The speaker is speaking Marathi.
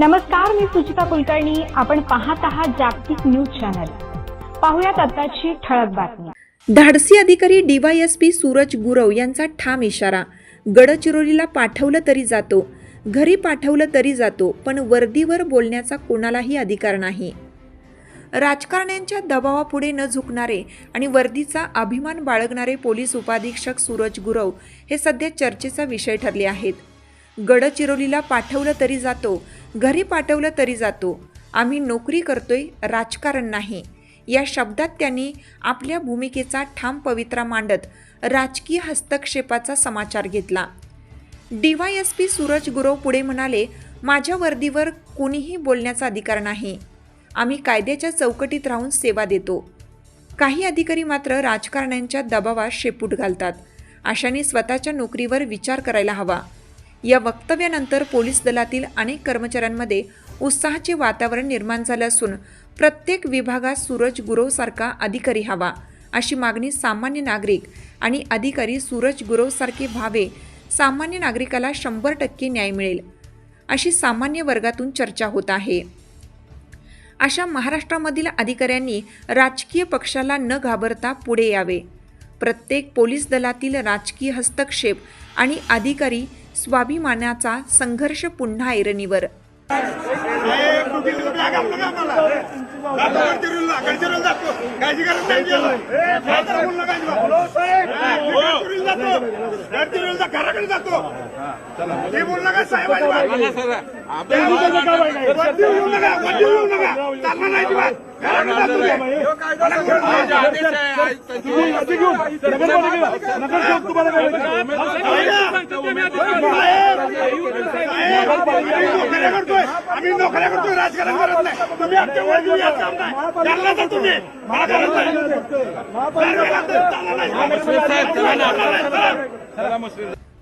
नमस्कार मी सुचिता कुलकर्णी. आपण पाहत आहात जागतिक न्यूज चॅनल. पाहुयात आताची ठळक बातमी. धाडसी अधिकारी डीवायएसपी सूरज गुरव यांचा ठाम इशारा. गडचिरोलीला पाठवलं तरी जातो. घरी पाठवलं तरी जातो पण वर्दीवर बोलण्याचा कोणालाही अधिकार नाही. राजकारण्यांच्या दबावापुढे न झुकणारे आणि वर्दीचा अभिमान बाळगणारे पोलीस उपाधीक्षक सूरज गुरव हे सध्या चर्चेचा विषय ठरले आहेत. गडचिरोलीला पाठवलं तरी जातो घरी पाठवलं तरी जातो. आम्ही नोकरी करतोय राजकारण नाही. या शब्दात त्यांनी आपल्या भूमिकेचा ठाम पवित्रा मांडत राजकीय हस्तक्षेपाचा समाचार घेतला. डीवायएसपी सूरज गुरव पुढे म्हणाले माझ्या वर्दीवर कोणीही बोलण्याचा अधिकार नाही. आम्ही कायद्याच्या चौकटीत राहून सेवा देतो. काही अधिकारी मात्र राजकारण्यांच्या दबावात शेपूट घालतात. अशाने स्वतःच्या नोकरीवर विचार करायला हवा. या वक्तव्यानंतर पोलीस दलातील अनेक कर्मचाऱ्यांमध्ये उत्साहाचे वातावरण निर्माण झालं असून प्रत्येक विभागात सूरज गुरवसारखा अधिकारी हवा अशी मागणी सामान्य नागरिक आणि अधिकारी सूरज गुरवसारखे व्हावे सामान्य नागरिकाला शंभर टक्के न्याय मिळेल अशी सामान्य वर्गातून चर्चा होत आहे. अशा महाराष्ट्रामधील अधिकाऱ्यांनी राजकीय पक्षाला न घाबरता पुढे यावे. प्रत्येक पोलीस दलातील राजकीय हस्तक्षेप आणि अधिकारी स्वाभिमानाचा संघर्ष पुन्हा ऐरणीवर. काळजी घराकडे जातो. ते बोल नका साहेब वरती येऊ नका वरती येऊ नका. चालणार नाही अजिबात. घराकडे जातो नोकऱ्या करतोय. आम्ही नोकऱ्या करतोय. राजकारण करत नाही. तुम्ही आमच्या वरती याच काम नाही. चालला तर तुम्ही. मला करत नाही. चालला नाही.